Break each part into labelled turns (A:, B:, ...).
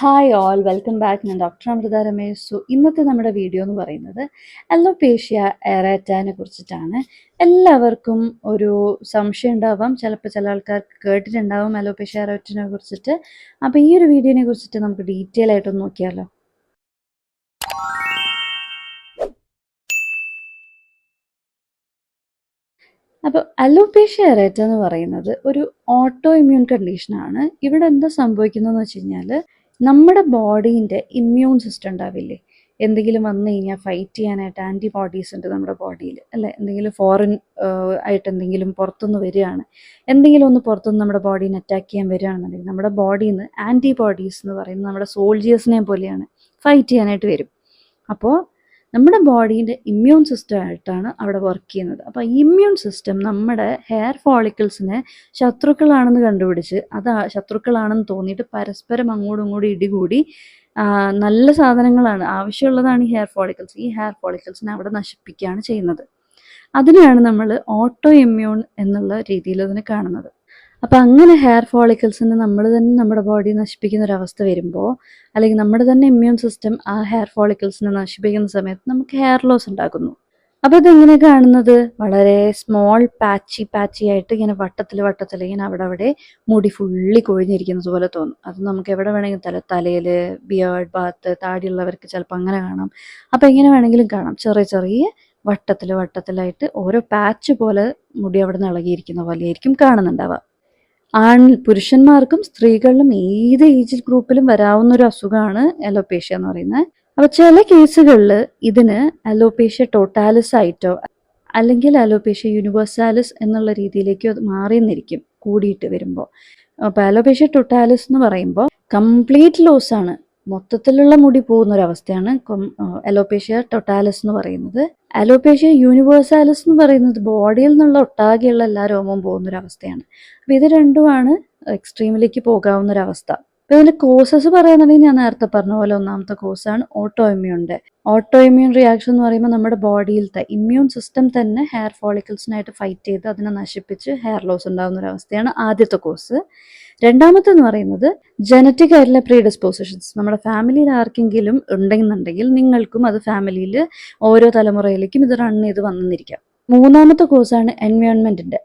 A: Hi all welcome back ഞാൻ doctor Amrita Ramesh. സു ഇന്നത്തെ നമ്മുടെ വീഡിയോ എന്ന് പറയുന്നത് അലോപേഷ്യ എറേറ്റാനെ കുറിച്ചിട്ടാണ്. എല്ലാവർക്കും ഒരു സംശയം ഉണ്ടാവാം. ചിലപ്പോൾ ചില ആൾക്കാർക്ക് കേട്ടിട്ടുണ്ടാവും അലോപേഷ്യ എറേറ്റിനെ കുറിച്ചിട്ട്. അപ്പോൾ ഈ ഒരു വീഡിയോനെ കുറിച്ചിട്ട് നമുക്ക് ഡീറ്റെയിൽ ആയിട്ടൊന്ന് നോക്കിയാലോ? അപ്പോൾ അലോപേഷ്യ എറേറ്റ എന്ന് പറയുന്നത് ഒരു ഓട്ടോ ഇമ്മ്യൂൺ കണ്ടീഷനാണ് ഇവിടെ എന്താ സംഭവിക്കുന്നതെന്ന് വെച്ച് കഴിഞ്ഞാൽ നമ്മുടെ ബോഡീന്റെ ഇമ്മ്യൂൺ സിസ്റ്റം ഉണ്ടാവില്ലേ? എന്തെങ്കിലും വന്നു കഴിഞ്ഞാൽ ഫൈറ്റ് ചെയ്യാനായിട്ട് ആന്റിബോഡീസ് ഉണ്ട് നമ്മുടെ ബോഡിയിൽ അല്ലേ? എന്തെങ്കിലും ഫോറിൻ ആയിട്ട് എന്തെങ്കിലും പുറത്തുനിന്ന് വരികയാണ്. എന്തെങ്കിലും ഒന്ന് പുറത്തുനിന്ന് നമ്മുടെ ബോഡീനെ അറ്റാക്ക് ചെയ്യാൻ വരികയാണെന്നുണ്ടെങ്കിൽ നമ്മുടെ ബോഡിയിൽ നിന്ന് ആന്റിബോഡീസ് എന്ന് പറയുന്നത് നമ്മുടെ സോൾജിയേഴ്സിനെ പോലെയാണ് ഫൈറ്റ് ചെയ്യാനായിട്ട് വരും. അപ്പോൾ നമ്മുടെ ബോഡീന്റെ ഇമ്മ്യൂൺ സിസ്റ്റം ആയിട്ടാണ് അവിടെ വർക്ക് ചെയ്യുന്നത്. അപ്പോൾ ഇമ്മ്യൂൺ സിസ്റ്റം നമ്മുടെ ഹെയർ ഫോളിക്കിൾസിനെ ശത്രുക്കളാണെന്ന് കണ്ടുപിടിച്ച് അത് ശത്രുക്കളാണെന്ന് തോന്നിയിട്ട് പരസ്പരം അങ്ങോട്ടും ഇങ്ങോട്ടും ഇടികൂടി നല്ല സാധനങ്ങളാണ് ആവശ്യമുള്ളതാണ് ഈ ഹെയർ ഫോളിക്കിൾസ് ഈ ഹെയർ ഫോളിക്കിൾസിനെ അവിടെ നശിപ്പിക്കുകയാണ് ചെയ്യുന്നത്. അതിനെയാണ് നമ്മൾ ഓട്ടോ ഇമ്മ്യൂൺ എന്നുള്ള രീതിയിൽ അതിനെ കാണുന്നത്. അപ്പം അങ്ങനെ ഹെയർ ഫോളിക്കിൾസിന് നമ്മൾ തന്നെ നമ്മുടെ ബോഡി നശിപ്പിക്കുന്ന ഒരു അവസ്ഥ വരുമ്പോൾ അല്ലെങ്കിൽ നമ്മുടെ തന്നെ ഇമ്മ്യൂൺ സിസ്റ്റം ആ ഹെയർ ഫോളിക്കിൾസിനെ നശിപ്പിക്കുന്ന സമയത്ത് നമുക്ക് ഹെയർ ലോസ് ഉണ്ടാകുന്നു അപ്പോൾ ഇതെങ്ങനെ കാണുന്നത്? വളരെ സ്മോൾ പാച്ചി പാച്ചി ആയിട്ട് ഇങ്ങനെ വട്ടത്തിൽ വട്ടത്തിൽ ഇങ്ങനെ അവിടെ അവിടെ മുടി ഫുള്ളി കൊഴിഞ്ഞിരിക്കുന്നത് പോലെ തോന്നും. അത് നമുക്ക് എവിടെ വേണമെങ്കിലും തല തലയിൽ ബിയേർഡ് ബാത്ത് താടിയുള്ളവർക്ക് ചിലപ്പോൾ അങ്ങനെ കാണാം. അപ്പോൾ എങ്ങനെ വേണമെങ്കിലും കാണാം. ചെറിയ ചെറിയ വട്ടത്തിൽ വട്ടത്തിലായിട്ട് ഓരോ പാച്ച് പോലെ മുടി അവിടെ നിന്ന് ഇളകിയിരിക്കുന്ന പോലെയായിരിക്കും കാണുന്നുണ്ടാവുക. ആൺ പുരുഷന്മാർക്കും സ്ത്രീകളിലും ഏത് ഏജ് ഗ്രൂപ്പിലും വരാവുന്ന ഒരു അസുഖമാണ് അലോപേഷ്യ എന്ന് പറയുന്നത്. അപ്പൊ ചില കേസുകളിൽ ഇതിന് അലോപേഷ്യ ടോട്ടാലിസ് ആയിട്ടോ അല്ലെങ്കിൽ അലോപേഷ്യ യൂണിവേഴ്സാലിസ് എന്നുള്ള രീതിയിലേക്കോ അത് മാറിയെന്നിരിക്കും കൂടിയിട്ട് വരുമ്പോൾ. അപ്പോൾ അലോപേഷ്യ ടോട്ടാലിസ് എന്ന് പറയുമ്പോൾ കംപ്ലീറ്റ് ലോസ് ആണ് മൊത്തത്തിലുള്ള മുടി പോകുന്ന ഒരു അവസ്ഥയാണ് അലോപേഷ്യ ടൊട്ടാലസ് എന്ന് പറയുന്നത്. അലോപേഷ്യ യൂണിവേഴ്സാലിസ് എന്ന് പറയുന്നത് ബോഡിയിൽ നിന്നുള്ള ഒട്ടാകെയുള്ള എല്ലാ രോമവും പോകുന്ന ഒരു അവസ്ഥയാണ് അപ്പോൾ ഇത് രണ്ടുമാണ് എക്സ്ട്രീമിലേക്ക് പോകാവുന്ന ഒരു അവസ്ഥ അപ്പോൾ ഇതിന്റെ കോസസ് പറയുന്നുണ്ടെങ്കിൽ ഞാൻ നേരത്തെ പറഞ്ഞ പോലെ ഒന്നാമത്തെ കോഴ്സാണ് ഓട്ടോ ഇമ്മ്യൂണിന്റെ ഓട്ടോ ഇമ്മ്യൂൺ റിയാക്ഷൻ എന്ന് പറയുമ്പോൾ നമ്മുടെ ബോഡിയിലത്തെ ഇമ്മ്യൂൺ സിസ്റ്റം തന്നെ ഹെയർ ഫോളിക്കിൾസിനായിട്ട് ഫൈറ്റ് ചെയ്ത് അതിനെ നശിപ്പിച്ച് ഹെയർ ലോസ് ഉണ്ടാകുന്ന ഒരു അവസ്ഥയാണ് ആദ്യത്തെ കോസ് രണ്ടാമത്തെ എന്ന് പറയുന്നത് ജനറ്റിക് ആയിട്ടുള്ള പ്രീഡിസ്പോസിഷൻസ് നമ്മുടെ ഫാമിലിയിൽ ആർക്കെങ്കിലും ഉണ്ടെന്നുണ്ടെങ്കിൽ നിങ്ങൾക്കും അത് ഫാമിലിയിൽ ഓരോ തലമുറയിലേക്കും ഇത് റൺ ചെയ്ത് വന്നിരിക്കാം. മൂന്നാമത്തെ കോഴ്സാണ് എൻവയോൺമെന്റിന്റെ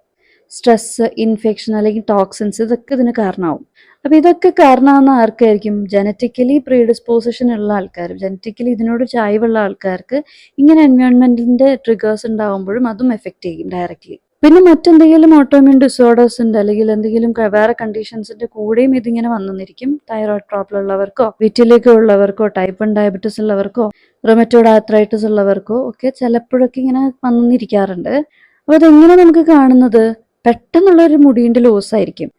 A: സ്ട്രെസ് ഇൻഫെക്ഷൻ അല്ലെങ്കിൽ ടോക്സിൻസ് ഇതൊക്കെ ഇതിന് കാരണമാവും. അപ്പൊ ഇതൊക്കെ കാരണമാകുന്ന ആർക്കായിരിക്കും? ജനറ്റിക്കലി പ്രീഡിസ്പോസിഷൻ ഉള്ള ആൾക്കാർ ജനറ്റിക്കലി ഇതിനോട് ചായ്വുള്ള ആൾക്കാർക്ക് ഇങ്ങനെ എൻവയോൺമെന്റിന്റെ ട്രിഗേഴ്സ് ഉണ്ടാകുമ്പോഴും അതും എഫക്റ്റ് ചെയ്യും ഡയറക്റ്റ്ലി പിന്നെ മറ്റെന്തെങ്കിലും ഓട്ടോമ്യൂൺ ഡിസോർഡേഴ്സ് ഉണ്ട് അല്ലെങ്കിൽ എന്തെങ്കിലും വേറെ കണ്ടീഷൻസിന്റെ കൂടെയും ഇതിങ്ങനെ വന്നിരിക്കും. തൈറോയ്ഡ് പ്രോബ്ലം ഉള്ളവർക്കോ വിറ്റിലിക്കോ ഉള്ളവർക്കോ ടൈപ്പ് വൺ ഡയബറ്റീസ് ഉള്ളവർക്കോ റൊമറ്റോഡ് ആത്രൈറ്റിസ് ഉള്ളവർക്കോ ഒക്കെ ചിലപ്പോഴൊക്കെ ഇങ്ങനെ വന്നിരിക്കാറുണ്ട്. അപ്പോൾ അതെങ്ങനെ നമുക്ക് കാണുന്നത്? പെട്ടെന്നുള്ള ഒരു മുടീന്റെ ലോസ് ആയിരിക്കും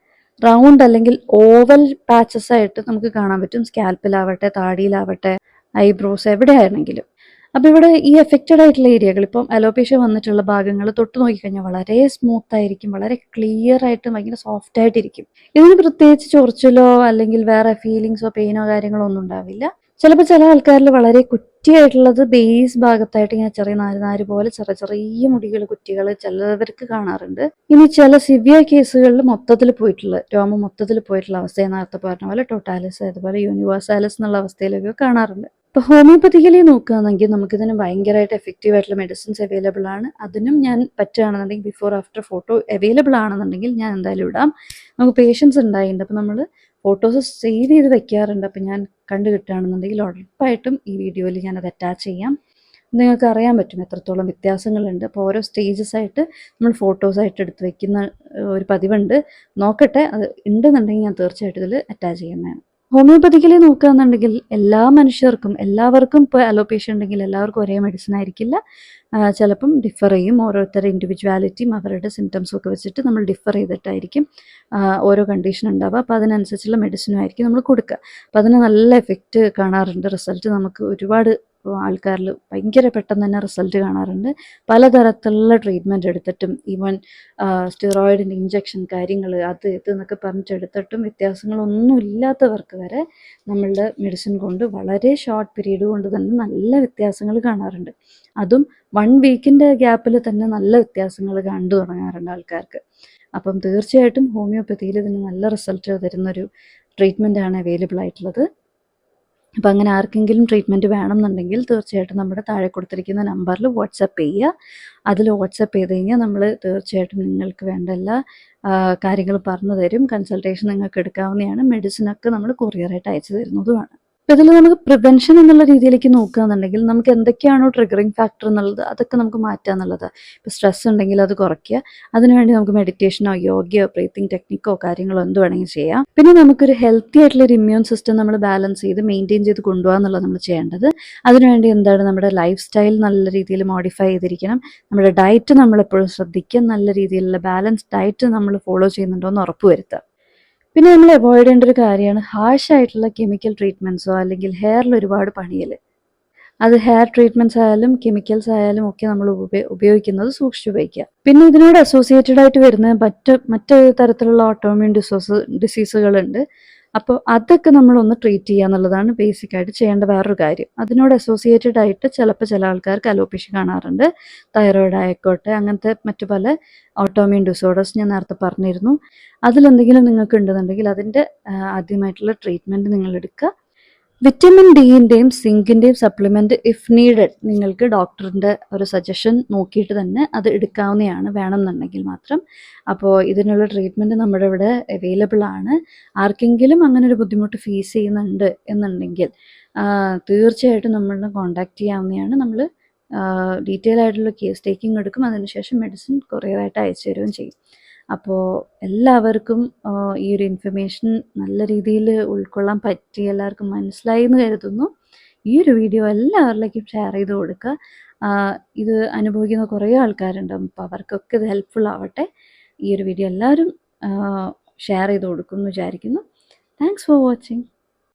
A: റൗണ്ട് അല്ലെങ്കിൽ ഓവൽ പാച്ചസ് ആയിട്ട് നമുക്ക് കാണാൻ പറ്റും. സ്കാൽപ്പിലാവട്ടെ താടിയിലാവട്ടെ ഐബ്രോസ് എവിടെയാണെങ്കിലും അപ്പം ഇവിടെ ഈ എഫക്റ്റഡ് ആയിട്ടുള്ള ഏരിയകൾ ഇപ്പം അലോപേഷ്യ വന്നിട്ടുള്ള ഭാഗങ്ങൾ തൊട്ട് നോക്കിക്കഴിഞ്ഞാൽ വളരെ സ്മൂത്ത് ആയിരിക്കും വളരെ ക്ലിയർ ആയിട്ട് ഭയങ്കര സോഫ്റ്റ് ആയിട്ടിരിക്കും. ഇതിന് പ്രത്യേകിച്ച് ചൊറിച്ചിലോ അല്ലെങ്കിൽ വേറെ ഫീലിങ്സോ പെയിനോ കാര്യങ്ങളോ ഒന്നും ഉണ്ടാവില്ല. ചിലപ്പോൾ ചില ആൾക്കാരിൽ വളരെ കുറ്റിയായിട്ടുള്ളത് ബേസ് ഭാഗത്തായിട്ട് ഇങ്ങനെ ചെറിയ നാര് നാര് പോലെ ചെറിയ ചെറിയ മുടികൾ കുറ്റികൾ ചിലവർക്ക് കാണാറുണ്ട്. ഇനി ചില സിവിയർ കേസുകളിൽ മൊത്തത്തിൽ പോയിട്ടുള്ള രോമം മൊത്തത്തിൽ പോയിട്ടുള്ള അവസ്ഥയെ നേരത്തെ പറഞ്ഞ പോലെ ടോട്ടാലിസ് അതുപോലെ യൂണിവേഴ്സാലിസ് എന്നുള്ള അവസ്ഥയിലൊക്കെ കാണാറുണ്ട്. ഇപ്പൊ ഹോമിയോപ്പതിക്കലി നോക്കുകയാണെങ്കിൽ നമുക്കിതിന് ഭയങ്കരമായിട്ട് എഫക്റ്റീവ് ആയിട്ടുള്ള മെഡിസിൻസ് അവൈലബിൾ ആണ്. അതിനും ഞാൻ പറ്റുകയാണെന്നുണ്ടെങ്കിൽ ബിഫോർ ആഫ്റ്റർ ഫോട്ടോ അവൈലബിൾ ആണെന്നുണ്ടെങ്കിൽ ഞാൻ എന്തായാലും ഇടാം. നമുക്ക് പേഷ്യൻസ് ഉണ്ടായിട്ടുണ്ട്. അപ്പോൾ നമ്മൾ ഫോട്ടോസ് സേവ് ചെയ്ത് വെക്കാറുണ്ട്. അപ്പം ഞാൻ കണ്ടു കിട്ടുകയാണെന്നുണ്ടെങ്കിൽ ഉറപ്പായിട്ടും ഈ വീഡിയോയിൽ ഞാനത് അറ്റാച്ച് ചെയ്യാം. നിങ്ങൾക്ക് അറിയാൻ പറ്റും എത്രത്തോളം വ്യത്യാസങ്ങളുണ്ട്. അപ്പോൾ ഓരോ സ്റ്റേജസ് ആയിട്ട് നമ്മൾ ഫോട്ടോസായിട്ട് എടുത്ത് വെക്കുന്ന ഒരു പതിവുണ്ട്. നോക്കട്ടെ അത് ഉണ്ടെന്നുണ്ടെങ്കിൽ ഞാൻ തീർച്ചയായിട്ടും ഇതിൽ അറ്റാച്ച് ചെയ്യുന്നതാണ്. ഹോമിയോപ്പതിക്കലി നോക്കുകയാണെന്നുണ്ടെങ്കിൽ എല്ലാ മനുഷ്യർക്കും എല്ലാവർക്കും ഇപ്പോൾ അലോപേഷ്യ ഉണ്ടെങ്കിൽ എല്ലാവർക്കും ഒരേ മെഡിസിൻ ആയിരിക്കില്ല. ചിലപ്പം ഡിഫർ ചെയ്യും. ഓരോരുത്തരുടെ ഇൻഡിവിജ്വാലിറ്റിയും അവരുടെ സിംറ്റംസും ഒക്കെ വെച്ചിട്ട് നമ്മൾ ഡിഫർ ചെയ്തിട്ടായിരിക്കും ഓരോ കണ്ടീഷൻ ഉണ്ടാവുക. അപ്പോൾ അതിനനുസരിച്ചുള്ള മെഡിസിനും ആയിരിക്കും നമ്മൾ കൊടുക്കുക. അപ്പോൾ അതിന് നല്ല എഫക്റ്റ് കാണാറുണ്ട്. റിസൾട്ട് നമുക്ക് ഒരുപാട് ആൾക്കാരിൽ ഭയങ്കര പെട്ടെന്ന് തന്നെ റിസൾട്ട് കാണാറുണ്ട്. പലതരത്തിലുള്ള ട്രീറ്റ്മെന്റ് എടുത്തിട്ടും ഈവൻ സ്റ്റിറോയിഡിന്റെ ഇഞ്ചക്ഷൻ കാര്യങ്ങൾ അത് ഇത് എന്നൊക്കെ പറഞ്ഞിട്ട് എടുത്തിട്ടും വ്യത്യാസങ്ങളൊന്നും ഇല്ലാത്തവർക്ക് വരെ നമ്മളുടെ മെഡിസിൻ കൊണ്ട് വളരെ ഷോർട്ട് പീരീഡ് കൊണ്ട് തന്നെ നല്ല വ്യത്യാസങ്ങൾ കാണാറുണ്ട്. അതും വൺ വീക്കിന്റെ ഗ്യാപ്പിൽ തന്നെ നല്ല വ്യത്യാസങ്ങൾ കണ്ടു തുടങ്ങാറുണ്ട് ആൾക്കാർക്ക്. അപ്പം തീർച്ചയായിട്ടും ഹോമിയോപ്പതിയിൽ ഇതിന് നല്ല റിസൾട്ട് തരുന്നൊരു ആണ് അവൈലബിൾ ആയിട്ടുള്ളത്. അപ്പോൾ അങ്ങനെ ആർക്കെങ്കിലും ട്രീറ്റ്മെന്റ് വേണമെന്നുണ്ടെങ്കിൽ തീർച്ചയായിട്ടും നമ്മുടെ താഴെ കൊടുത്തിരിക്കുന്ന നമ്പറിൽ വാട്സപ്പ് ചെയ്യുക. അതിൽ വാട്സപ്പ് ചെയ്ത് കഴിഞ്ഞാൽ നമ്മൾ തീർച്ചയായിട്ടും നിങ്ങൾക്ക് വേണ്ട എല്ലാ കാര്യങ്ങളും പറഞ്ഞു തരും. കൺസൾട്ടേഷൻ നിങ്ങൾക്ക് എടുക്കാവുന്നതാണ്. മെഡിസിനൊക്കെ നമ്മൾ കൊറിയറായിട്ട് അയച്ചു തരുന്നതുമാണ്. അപ്പോൾ ഇതിൽ നമുക്ക് പ്രിവെൻഷൻ എന്നുള്ള രീതിയിലേക്ക് നോക്കുകയാണെന്നുണ്ടെങ്കിൽ നമുക്ക് എന്തൊക്കെയാണോ ട്രിഗറിങ് ഫാക്ടർ എന്നുള്ളത് അതൊക്കെ നമുക്ക് മാറ്റുക എന്നുള്ളത്. ഇപ്പോൾ സ്ട്രെസ് ഉണ്ടെങ്കിൽ അത് കുറയ്ക്കുക. അതിനുവേണ്ടി നമുക്ക് മെഡിറ്റേഷനോ യോഗയോ ബ്രീത്തിങ് ടെക്നിക്കോ കാര്യങ്ങളോ എന്ത് വേണമെങ്കിൽ ചെയ്യാം. പിന്നെ നമുക്കൊരു ഹെൽത്തി ആയിട്ടുള്ള ഒരു ഇമ്മ്യൂൺ സിസ്റ്റം നമ്മൾ ബാലൻസ് ചെയ്ത് മെയിന്റെയിൻ ചെയ്ത് കൊണ്ടുപോകുക എന്നുള്ളത് നമ്മൾ ചെയ്യേണ്ടത്. അതിനുവേണ്ടി എന്താണ് നമ്മുടെ ലൈഫ് സ്റ്റൈൽ നല്ല രീതിയിൽ മോഡിഫൈ ചെയ്തിരിക്കണം. നമ്മുടെ ഡയറ്റ് നമ്മളെപ്പോഴും ശ്രദ്ധിക്കുക. നല്ല രീതിയിലുള്ള ബാലൻസ് ഡയറ്റ് നമ്മൾ ഫോളോ ചെയ്യുന്നുണ്ടോ എന്ന് ഉറപ്പ് വരുത്തുക. പിന്നെ നമ്മൾ അവോയ്ഡ് ചെയ്യേണ്ട ഒരു കാര്യമാണ് ഹാഷ് ആയിട്ടുള്ള കെമിക്കൽ ട്രീറ്റ്മെന്റ്സോ അല്ലെങ്കിൽ ഹെയറിൽ ഒരുപാട് പണിയൽ. അത് ഹെയർ ട്രീറ്റ്മെന്റ്സ് ആയാലും കെമിക്കൽസ് ആയാലും ഒക്കെ നമ്മൾ ഉപയോഗിക്കുന്നത് സൂക്ഷിച്ചു ഉപയോഗിക്കുക. പിന്നെ ഇതിനോട് അസോസിയേറ്റഡ് ആയിട്ട് വരുന്ന മറ്റ് മറ്റ് തരത്തിലുള്ള ഓട്ടോമ്യൂൺ ഡിസോസ് ഡിസീസുകളുണ്ട് അപ്പോൾ അതൊക്കെ നമ്മളൊന്ന് ട്രീറ്റ് ചെയ്യുക എന്നുള്ളതാണ് ബേസിക് ആയിട്ട് ചെയ്യേണ്ട വേറൊരു കാര്യം. അതിനോട് അസോസിയേറ്റഡ് ആയിട്ട് ചിലപ്പോൾ ചില ആൾക്കാർക്ക് അലോപ്പേഷി കാണാറുണ്ട്. തൈറോയിഡ് ആയിക്കോട്ടെ അങ്ങനത്തെ മറ്റു പല ഓട്ടോമിയൻ ഡിസോർഡേഴ്സ് ഞാൻ നേരത്തെ പറഞ്ഞിരുന്നു. അതിലെന്തെങ്കിലും നിങ്ങൾക്ക് ഉണ്ടെന്നുണ്ടെങ്കിൽ അതിന്റെ ആദ്യമായിട്ടുള്ള ട്രീറ്റ്മെന്റ് നിങ്ങൾ എടുക്കുക. വിറ്റമിൻ ഡിന്റെയും സിങ്കിന്റെയും സപ്ലിമെന്റ് ഇഫ് നീഡഡ് നിങ്ങൾക്ക് ഡോക്ടറിന്റെ ഒരു സജഷൻ നോക്കിയിട്ട് തന്നെ അത് എടുക്കാവുന്നതാണ് വേണമെന്നുണ്ടെങ്കിൽ മാത്രം. അപ്പോൾ ഇതിനുള്ള ട്രീറ്റ്മെന്റ് നമ്മുടെ ഇവിടെ അവൈലബിൾ ആണ്. ആർക്കെങ്കിലും അങ്ങനെ ഒരു ബുദ്ധിമുട്ട് ഫേസ് ചെയ്യുന്നുണ്ട് എന്നുണ്ടെങ്കിൽ തീർച്ചയായിട്ടും നമ്മളെ കോൺടാക്റ്റ് ചെയ്യാവുന്നതാണ്. നമ്മൾ ഡീറ്റെയിൽ ആയിട്ടുള്ള കേസ് ടേക്കിംഗ് എടുക്കും. അതിനുശേഷം മെഡിസിൻ കൊറിയറായിട്ട് അയച്ചു തരികയും ചെയ്യും. അപ്പോൾ എല്ലാവർക്കും ഈ ഒരു ഇൻഫർമേഷൻ നല്ല രീതിയിൽ ഉൾക്കൊള്ളാൻ പറ്റി എല്ലാവർക്കും മനസ്സിലായി എന്ന് കരുതുന്നു. ഈ ഒരു വീഡിയോ എല്ലാവരിലേക്കും ഷെയർ ചെയ്ത് കൊടുക്കുക ഇത് അനുഭവിക്കുന്ന കുറേ ആൾക്കാരുണ്ട് അപ്പോൾ അവർക്കൊക്കെ ഇത് ഹെൽപ്ഫുൾ ആവട്ടെ. ഈ ഒരു വീഡിയോ എല്ലാവരും ഷെയർ ചെയ്ത് കൊടുക്കും എന്ന് വിചാരിക്കുന്നു. Thanks for watching